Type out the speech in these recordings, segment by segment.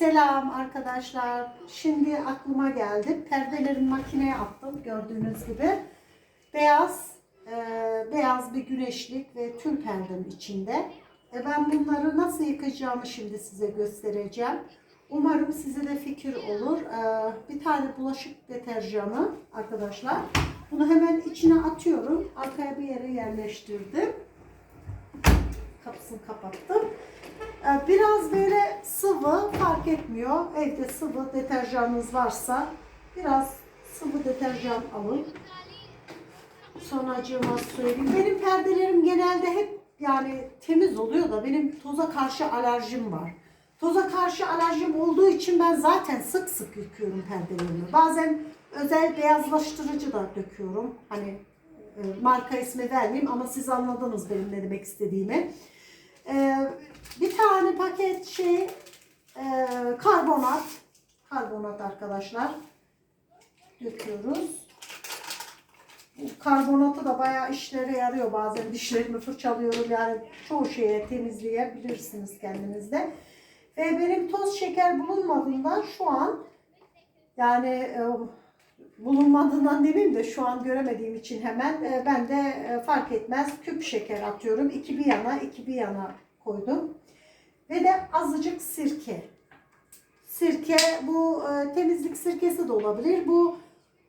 Selam arkadaşlar. Şimdi aklıma geldi. Perdelerin makineye attım gördüğünüz gibi. Beyaz, e, beyaz bir güneşlik ve tül perdem içinde. E, ben bunları nasıl yıkayacağımı şimdi size göstereceğim. Umarım size de fikir olur. E, bir tane bulaşık deterjanı arkadaşlar. Bunu hemen içine atıyorum. Arkaya bir yere yerleştirdim. Kapısını kapattım. Ee, Biraz böyle sıvı fark etmiyor. Evde sıvı deterjanınız varsa biraz sıvı deterjan alın. Sonracığıma söyleyeyim. Benim perdelerim genelde hep yani temiz oluyor da benim toza karşı alerjim var. Toza karşı alerjim olduğu için ben zaten sık sık yıkıyorum perdelerimi. Bazen özel beyazlaştırıcı da döküyorum. Hani e, marka ismi vermeyeyim ama siz anladınız benim ne demek istediğimi. Ee, paket şey e, karbonat karbonat arkadaşlar döküyoruz. Bu karbonatı da bayağı işlere yarıyor. Bazen dişlerimi fırçalıyorum. Yani çoğu şeye temizleyebilirsiniz kendinizde. Ve benim toz şeker bulunmadığından şu an yani e, bulunmadığından demeyeyim de şu an göremediğim için hemen e, ben de e, fark etmez küp şeker atıyorum. İki bir yana, iki bir yana koydum. Ve de azıcık sirke. Sirke bu e, temizlik sirkesi de olabilir. Bu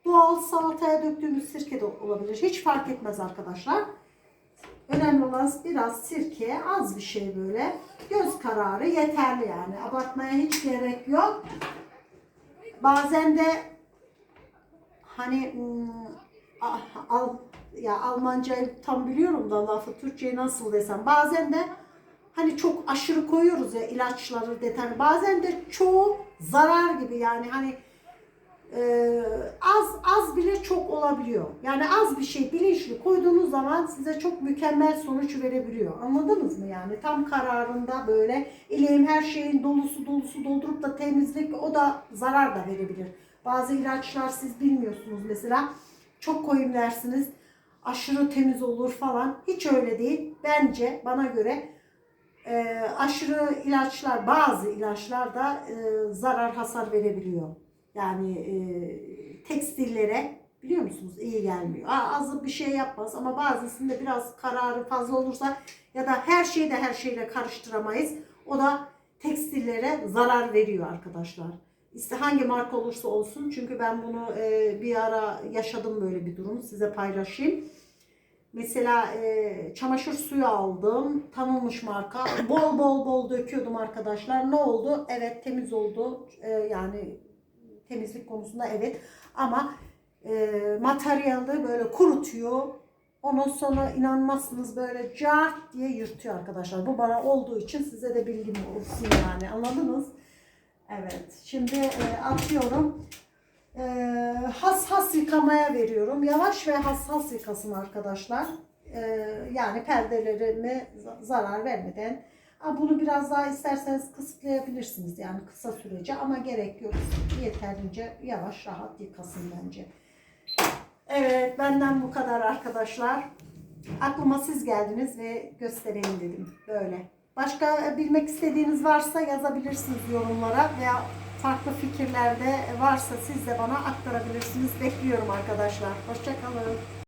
doğal salataya döktüğümüz sirke de olabilir. Hiç fark etmez arkadaşlar. Önemli olan biraz sirke, az bir şey böyle. Göz kararı yeterli yani. Abartmaya hiç gerek yok. Bazen de hani hmm, ah, al, ya Almancayı tam biliyorum da lafı Türkçeyi nasıl desem. Bazen de hani çok aşırı koyuyoruz ya ilaçları detay. Bazen de çoğu zarar gibi yani hani e, az az bile çok olabiliyor. Yani az bir şey bilinçli koyduğunuz zaman size çok mükemmel sonuç verebiliyor. Anladınız mı yani? Tam kararında böyle ileğim her şeyin dolusu dolusu doldurup da temizlik o da zarar da verebilir. Bazı ilaçlar siz bilmiyorsunuz mesela çok koyun dersiniz aşırı temiz olur falan. Hiç öyle değil. Bence bana göre e, aşırı ilaçlar bazı ilaçlar da e, zarar hasar verebiliyor. Yani e, tekstillere biliyor musunuz iyi gelmiyor. A- Az bir şey yapmaz ama bazısında biraz kararı fazla olursa ya da her şeyi de her şeyle karıştıramayız. O da tekstillere zarar veriyor arkadaşlar. İşte hangi marka olursa olsun çünkü ben bunu e, bir ara yaşadım böyle bir durum size paylaşayım. Mesela e, çamaşır suyu aldım. Tanınmış marka. Bol bol bol döküyordum arkadaşlar. Ne oldu? Evet temiz oldu. E, yani temizlik konusunda evet. Ama e, materyali böyle kurutuyor. Ondan sonra inanmazsınız böyle cart diye yırtıyor arkadaşlar. Bu bana olduğu için size de bilgim olsun yani. Anladınız? Evet. Şimdi e, atıyorum. Ee, hassas yıkamaya veriyorum. Yavaş ve hassas yıkasın arkadaşlar. Ee, yani perdelerime za- zarar vermeden. Bunu biraz daha isterseniz kısıtlayabilirsiniz yani kısa sürece ama gerek yok. Yeterince yavaş rahat yıkasın bence. Evet benden bu kadar arkadaşlar. Aklıma siz geldiniz ve göstereyim dedim böyle. Başka bilmek istediğiniz varsa yazabilirsiniz yorumlara veya farklı fikirlerde varsa siz de bana aktarabilirsiniz. Bekliyorum arkadaşlar. Hoşçakalın.